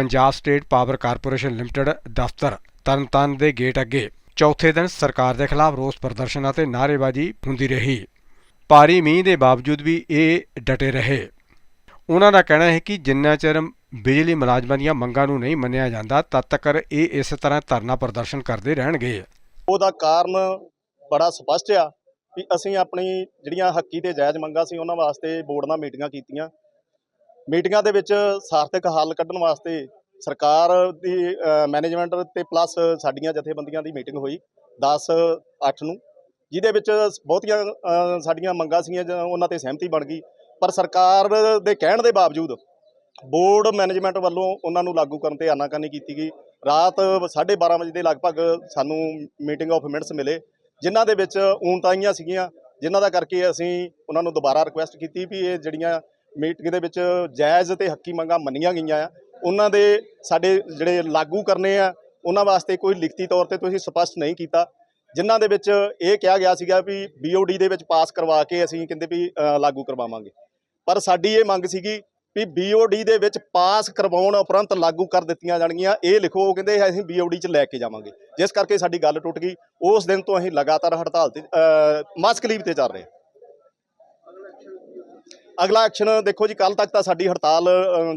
Punjab State Power Corporation Limited ਦਫ਼ਤਰ ਤਰਨਤਾਰਨ ਦੇ gate ਅੱਗੇ ਚੌਥੇ ਦਿਨ ਸਰਕਾਰ ਦੇ ਖਿਲਾਫ ਰੋਸ ਪ੍ਰਦਰਸ਼ਨ ਅਤੇ ਨਾਅਰੇਬਾਜ਼ੀ ਹੁੰਦੀ ਰਹੀ। ਭਾਰੀ ਮੀਂਹ ਦੇ ਬਾਵਜੂਦ ਵੀ ਇਹ ਡਟੇ ਰਹੇ। ਉਹਨਾਂ ਦਾ ਕਹਿਣਾ ਹੈ ਕਿ ਜਿੰਨਾ ਚਿਰ ਬਿਜਲੀ ਮੁਲਾਜ਼ਮਾਂ ਦੀਆਂ ਮੰਗਾਂ ਨੂੰ ਨਹੀਂ ਮੰਨਿਆ ਜਾਂਦਾ, ਤਦ ਤੱਕ ਇਹ ਇਸ ਤਰ੍ਹਾਂ ਧਰਨਾ ਪ੍ਰਦਰਸ਼ਨ ਕਰਦੇ ਰਹਿਣਗੇ। ਉਹਦਾ ਕਾਰਨ ਬੜਾ ਸਪਸ਼ਟ ਆ ਕਿ ਅਸੀਂ ਆਪਣੀ ਜਿਹੜੀਆਂ ਹੱਕੀ ਤੇ ਜਾਇਜ਼ ਮੰਗਾਂ ਸੀ, ਉਹਨਾਂ ਵਾਸਤੇ ਬੋਰਡ ਨਾਲ ਮੀਟਿੰਗਾਂ ਕੀਤੀਆਂ। ਮੀਟਿੰਗਾਂ ਦੇ ਵਿੱਚ ਸਾਰਥਕ ਹੱਲ ਕੱਢਣ ਵਾਸਤੇ ਸਰਕਾਰ ਦੀ ਮੈਨੇਜਮੈਂਟ ਤੇ ਪਲੱਸ ਸਾਡੀਆਂ ਜਥੇਬੰਦੀਆਂ ਦੀ ਮੀਟਿੰਗ ਹੋਈ 10 8 ਨੂੰ, ਜਿਹਦੇ ਵਿੱਚ ਬਹੁਤੀਆਂ ਸਾਡੀਆਂ ਮੰਗਾਂ ਸੀਗੀਆਂ ਜਾਂ ਉਹਨਾਂ ਤੇ ਸਹਿਮਤੀ ਬਣ ਗਈ। ਪਰ ਸਰਕਾਰ ਦੇ ਕਹਿਣ ਦੇ ਬਾਵਜੂਦ ਬੋਰਡ ਮੈਨੇਜਮੈਂਟ ਵੱਲੋਂ ਉਹਨਾਂ ਨੂੰ ਲਾਗੂ ਕਰਨ ਤੇ ਆਨਾਕਾਨੀ ਕੀਤੀ ਗਈ। ਰਾਤ 12:30 ਵਜੇ ਦੇ ਲਗਭਗ ਸਾਨੂੰ ਮੀਟਿੰਗ ਆਫ ਮਿੰਟਸ ਮਿਲੇ, ਜਿਨ੍ਹਾਂ ਦੇ ਵਿੱਚ ਊਣਤਾਈਆਂ ਸੀਗੀਆਂ, ਜਿਨ੍ਹਾਂ ਦਾ ਕਰਕੇ ਅਸੀਂ ਉਹਨਾਂ ਨੂੰ ਦੁਬਾਰਾ ਰਿਕੁਐਸਟ ਕੀਤੀ ਵੀ ਇਹ ਜਿਹੜੀਆਂ ਮੀਟਿੰਗ ਦੇ ਵਿੱਚ ਜਾਇਜ਼ ਤੇ ਹੱਕੀ ਮੰਗਾਂ ਮੰਨੀਆਂ ਗਈਆਂ ਆ। ਉਹਨਾਂ ਦੇ ਸਾਡੇ ਜਿਹੜੇ ਲਾਗੂ ਕਰਨੇ ਆ, ਉਹਨਾਂ ਵਾਸਤੇ ਕੋਈ ਲਿਖਤੀ ਤੌਰ ਤੇ ਤੁਸੀਂ ਸਪਸ਼ਟ ਨਹੀਂ ਕੀਤਾ। ਜਿਨ੍ਹਾਂ ਦੇ ਵਿੱਚ ਇਹ ਕਿਹਾ ਗਿਆ ਸੀਗਾ ਵੀ ਬੀਓਡੀ ਦੇ ਵਿੱਚ ਪਾਸ ਕਰਵਾ ਕੇ ਅਸੀਂ ਕਹਿੰਦੇ ਵੀ ਲਾਗੂ ਕਰਵਾਵਾਂਗੇ। ਪਰ ਸਾਡੀ ਇਹ ਮੰਗ ਸੀਗੀ ਵੀ ਬੀਓਡੀ ਦੇ ਵਿੱਚ ਪਾਸ ਕਰਵਾਉਣ ਉਪਰੰਤ ਲਾਗੂ ਕਰ ਦਿੱਤੀਆਂ ਜਾਣਗੀਆਂ। ਇਹ ਲਿਖੋ, ਉਹ ਕਹਿੰਦੇ ਅਸੀਂ ਬੀਓਡੀ 'ਚ ਲੈ ਕੇ ਜਾਵਾਂਗੇ। ਜਿਸ ਕਰਕੇ ਸਾਡੀ ਗੱਲ ਟੁੱਟ ਗਈ। ਉਸ ਦਿਨ ਤੋਂ ਅਸੀਂ ਲਗਾਤਾਰ ਹੜਤਾਲ ਤੇ ਮਾਸਕ ਲੀਵ ਤੇ ਚੱਲ ਰਹੇ ਹਾਂ। ਅਗਲਾ ਐਕਸ਼ਨ ਦੇਖੋ ਜੀ ਕੱਲ ਤੱਕ ਤਾਂ ਸਾਡੀ ਹੜਤਾਲ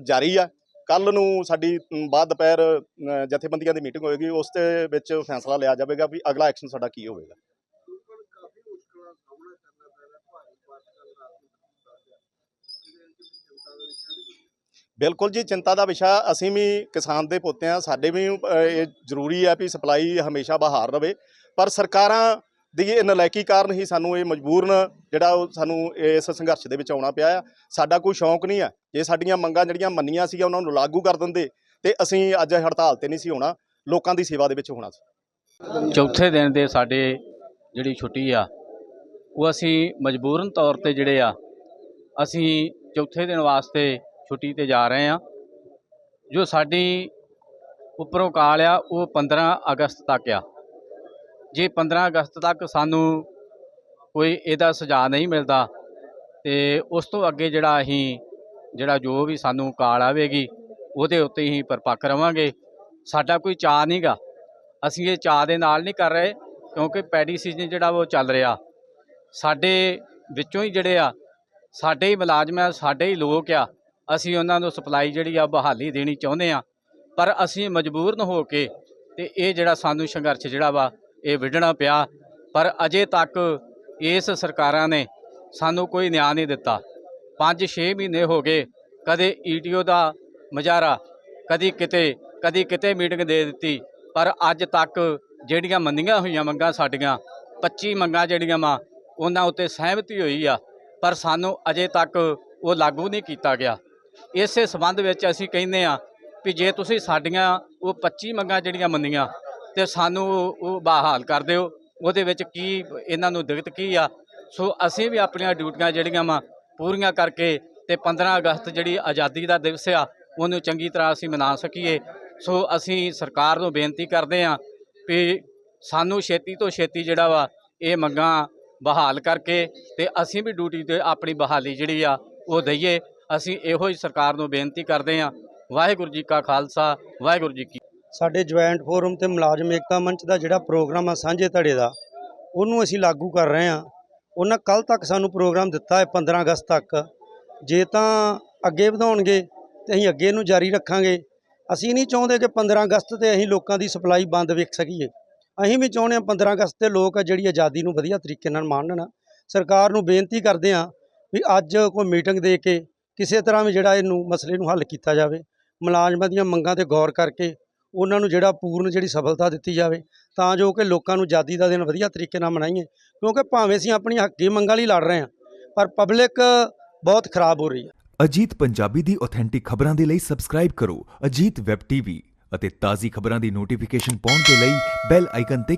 ਜਾਰੀ ਆ। ਕੱਲ ਨੂੰ ਸਾਡੀ ਬਾਅਦ ਦੁਪਹਿਰ ਜਥੇਬੰਦੀਆਂ ਦੀ ਮੀਟਿੰਗ ਹੋਏਗੀ। ਉਸ ਦੇ ਵਿੱਚ ਫੈਸਲਾ ਲਿਆ ਜਾਵੇਗਾ ਵੀ ਅਗਲਾ ਐਕਸ਼ਨ ਸਾਡਾ ਕੀ ਹੋਵੇਗਾ। ਬਿਲਕੁਲ ਜੀ, ਚਿੰਤਾ ਦਾ ਵਿਸ਼ਾ ਅਸੀਂ ਵੀ ਕਿਸਾਨ ਦੇ ਪੁੱਤ ਆ ਸਾਡੇ ਵੀ ਇਹ ਜ਼ਰੂਰੀ ਹੈ ਵੀ ਸਪਲਾਈ ਹਮੇਸ਼ਾ ਬਹਾਰ ਰਵੇ ਪਰ ਸਰਕਾਰਾਂ ਦੀ ਇਹ ਨਲਾਇਕੀ ਕਾਰਨ ਹੀ ਸਾਨੂੰ ਇਹ ਮਜਬੂਰਨ ਜਿਹੜਾ ਉਹ ਸਾਨੂੰ ਇਸ ਸੰਘਰਸ਼ ਦੇ ਵਿੱਚ ਆਉਣਾ ਪਿਆ ਆ। ਸਾਡਾ ਕੋਈ ਸ਼ੌਂਕ ਨਹੀਂ ਆ। ਜੇ ਸਾਡੀਆਂ ਮੰਗਾਂ ਜਿਹੜੀਆਂ ਮੰਨੀਆਂ ਸੀਗੀਆਂ, ਉਹਨਾਂ ਨੂੰ ਲਾਗੂ ਕਰ ਦਿੰਦੇ, ਤੇ ਅਸੀਂ ਅੱਜ ਹੜਤਾਲ ਤੇ ਨਹੀਂ ਸੀ ਹੋਣਾ। ਲੋਕਾਂ ਦੀ ਸੇਵਾ ਦੇ ਵਿੱਚ ਹੋਣਾ ਸੀ। ਚੌਥੇ ਦਿਨ ਦੇ ਸਾਡੇ ਜਿਹੜੀ ਛੁੱਟੀ ਆ, ਉਹ ਅਸੀਂ ਮਜਬੂਰਨ ਤੌਰ ਤੇ ਜਿਹੜੇ ਆ, ਅਸੀਂ ਚੌਥੇ ਦਿਨ ਵਾਸਤੇ ਛੁੱਟੀ ਤੇ ਜਾ ਰਹੇ ਆ। ਜੋ ਸਾਡੀ ਉੱਪਰੋਂ ਕਾਲ ਆ, ਉਹ 15 ਅਗਸਤ ਤੱਕ ਆ। ਜੇ 15 ਅਗਸਤ ਤੱਕ ਸਾਨੂੰ ਕੋਈ ਇਹਦਾ ਸੁਝਾਅ ਨਹੀਂ ਮਿਲਦਾ ਤੇ ਉਸ ਤੋਂ ਅੱਗੇ ਜਿਹੜਾ ਅਸੀਂ, ਜਿਹੜਾ ਜੋ ਵੀ ਸਾਨੂੰ ਕਾਲ ਆਵੇਗੀ, ਉਹਦੇ ਉੱਤੇ ਹੀ ਪਰਪੱਕ ਰਵਾਂਗੇ। ਸਾਡਾ ਕੋਈ ਚਾਅ ਨਹੀਂਗਾ। ਅਸੀਂ ਇਹ ਚਾਅ ਦੇ ਨਾਲ ਨਹੀਂ ਕਰ ਰਹੇ, ਕਿਉਂਕਿ ਪੈਡੀ ਸੀਜ਼ਨ ਜਿਹੜਾ ਉਹ ਚੱਲ ਰਿਹਾ। ਸਾਡੇ ਵਿੱਚੋਂ ਹੀ ਜਿਹੜੇ ਆ, ਸਾਡੇ ਹੀ ਮੁਲਾਜ਼ਮ ਆ, ਸਾਡੇ ਹੀ ਲੋਕ ਆ, ਅਸੀਂ ਉਹਨਾਂ ਨੂੰ ਸਪਲਾਈ ਜਿਹੜੀ ਆ ਬਹਾਲੀ ਦੇਣੀ ਚਾਹੁੰਦੇ ਆ। ਪਰ ਅਸੀਂ ਮਜਬੂਰਨ ਹੋ ਕੇ ਤੇ ਇਹ ਜਿਹੜਾ ਸਾਨੂੰ ਸੰਘਰਸ਼ ਜਿਹੜਾ ਵਾ ਇਹ ਵਿੱਢਣਾ ਪਿਆ। ਪਰ ਅਜੇ ਤੱਕ ਇਸ ਸਰਕਾਰਾਂ ਨੇ ਸਾਨੂੰ ਕੋਈ ਨਿਆਂ ਨਹੀਂ ਦਿੱਤਾ। 5-6 ਮਹੀਨੇ ਹੋ ਗਏ, ਕਦੇ ਈਟੀਓ ਦਾ ਮਜ਼ਾਰਾ ਕਦੀ ਕਿਤੇ ਕਦੀ ਕਿਤੇ ਮੀਟਿੰਗ ਦੇ ਦਿੱਤੀ। ਪਰ ਅੱਜ ਤੱਕ ਜਿਹੜੀਆਂ ਮੰਨੀਆਂ ਹੋਈਆਂ ਮੰਗਾਂ ਸਾਡੀਆਂ 25 ਮੰਗਾਂ ਜਿਹੜੀਆਂ ਵਾ, ਉਹਨਾਂ ਉੱਤੇ ਸਹਿਮਤੀ ਹੋਈ ਆ। ਪਰ ਸਾਨੂੰ ਅਜੇ ਤੱਕ ਉਹ ਲਾਗੂ ਨਹੀਂ ਕੀਤਾ ਗਿਆ। ਇਸੇ ਸਬੰਧ ਵਿੱਚ ਅਸੀਂ ਕਹਿੰਦੇ ਆ ਵੀ ਜੇ ਤੁਸੀਂ ਸਾਡੀਆਂ ਉਹ 25 ਮੰਗਾਂ ਜਿਹੜੀਆਂ ਮੰਨੀਆਂ ਤੇ ਸਾਨੂੰ ਉਹ- ਬਹਾਲ ਕਰ ਦਿਓ। ਉਹਦੇ ਵਿੱਚ ਕੀ ਇਹਨਾਂ ਨੂੰ ਦਿੱਕਤ ਕੀ ਆ? ਸੋ ਅਸੀਂ ਵੀ ਆਪਣੀਆਂ ਡਿਊਟੀਆਂ ਜਿਹੜੀਆਂ ਵਾ ਪੂਰੀਆਂ ਕਰਕੇ ਤੇ 15 ਅਗਸਤ ਜਿਹੜੀ ਆਜ਼ਾਦੀ ਦਾ ਦਿਵਸ ਆ, ਉਹਨੂੰ ਚੰਗੀ ਤਰ੍ਹਾਂ ਅਸੀਂ ਮਨਾ ਸਕੀਏ। ਸੋ ਅਸੀਂ ਸਰਕਾਰ ਨੂੰ ਬੇਨਤੀ ਕਰਦੇ ਹਾਂ ਵੀ ਸਾਨੂੰ ਛੇਤੀ ਤੋਂ ਛੇਤੀ ਜਿਹੜਾ ਵਾ ਇਹ ਮੰਗਾਂ ਬਹਾਲ ਕਰਕੇ ਤੇ ਅਸੀਂ ਵੀ ਡਿਊਟੀ ਤੇ ਆਪਣੀ ਬਹਾਲੀ ਜਿਹੜੀ ਆ ਉਹ ਦਈਏ। ਅਸੀਂ ਇਹੋ ਹੀ ਸਰਕਾਰ ਨੂੰ ਬੇਨਤੀ ਕਰਦੇ ਹਾਂ। ਵਾਹਿਗੁਰੂ ਜੀ ਕਾ ਖਾਲਸਾ, ਵਾਹਿਗੁਰੂ ਜੀ ਕੀ ਸਾਡੇ ਜੁਆਇੰਟ ਫੋਰਮ ਤੇ ਮੁਲਾਜ਼ਮ ਏਕਤਾ ਮੰਚ ਦਾ ਜਿਹੜਾ ਪ੍ਰੋਗਰਾਮ ਆ ਸਾਂਝੇ ਧੜੇ ਦਾ, ਉਹਨੂੰ ਅਸੀਂ ਲਾਗੂ ਕਰ ਰਹੇ ਹਾਂ। ਉਹਨਾਂ ਕੱਲ ਤੱਕ ਸਾਨੂੰ ਪ੍ਰੋਗਰਾਮ ਦਿੱਤਾ ਹੈ 15 ਅਗਸਤ ਤੱਕ। ਜੇ ਤਾਂ ਅੱਗੇ ਵਧਾਉਣਗੇ ਤੇ ਅਸੀਂ ਅੱਗੇ ਨੂੰ ਜਾਰੀ ਰੱਖਾਂਗੇ। ਅਸੀਂ ਨਹੀਂ ਚਾਹੁੰਦੇ ਕਿ 15 ਅਗਸਤ ਤੇ ਅਸੀਂ ਲੋਕਾਂ ਦੀ ਸਪਲਾਈ ਬੰਦ ਵੇਖ ਸਕੀਏ। ਅਸੀਂ ਵੀ ਚਾਹੁੰਦੇ ਹਾਂ 15 ਅਗਸਤ ਤੇ ਲੋਕ ਆ ਜਿਹੜੀ ਆਜ਼ਾਦੀ ਨੂੰ ਵਧੀਆ ਤਰੀਕੇ ਨਾਲ ਮਾਣਨ। ਸਰਕਾਰ ਨੂੰ ਬੇਨਤੀ ਕਰਦੇ ਹਾਂ ਵੀ ਅੱਜ ਕੋਈ ਮੀਟਿੰਗ ਦੇ ਕੇ ਕਿਸੇ ਤਰ੍ਹਾਂ ਵੀ ਜਿਹੜਾ ਇਹਨੂੰ ਮਸਲੇ ਨੂੰ ਹੱਲ ਕੀਤਾ ਜਾਵੇ, ਮੁਲਾਜ਼ਮਾਂ ਦੀਆਂ ਮੰਗਾਂ ਤੇ ਗੌਰ ਕਰਕੇ ਉਹਨਾਂ ਨੂੰ ਜਿਹੜਾ ਪੂਰਨ ਜਿਹੜੀ ਸਫਲਤਾ ਦਿੱਤੀ ਜਾਵੇ, ਤਾਂ ਜੋ ਕਿ ਲੋਕਾਂ ਨੂੰ ਆਜ਼ਾਦੀ ਦਾ ਦਿਨ ਵਧੀਆ ਤਰੀਕੇ ਨਾਲ ਮਨਾਈਏ, ਕਿਉਂਕਿ ਭਾਵੇਂ ਅਸੀਂ ਆਪਣੀ ਹੱਕੀ ਮੰਗਾਂ ਲਈ ਲੜ ਰਹੇ ਹਾਂ, ਪਰ ਪਬਲਿਕ ਬਹੁਤ ਖਰਾਬ ਹੋ ਰਹੀ ਹੈ। ਅਜੀਤ ਪੰਜਾਬੀ ਦੀ ਆਥੈਂਟਿਕ ਖਬਰਾਂ ਦੇ ਲਈ ਸਬਸਕ੍ਰਾਈਬ ਕਰੋ ਅਜੀਤ ਵੈਬ ਟੀਵੀ ਅਤੇ ਤਾਜ਼ੀ ਖਬਰਾਂ ਦੀ ਨੋਟੀਫਿਕੇਸ਼ਨ ਪਾਉਣ ਦੇ ਲਈ ਬੈਲ ਆਈਕਨ ਤੇ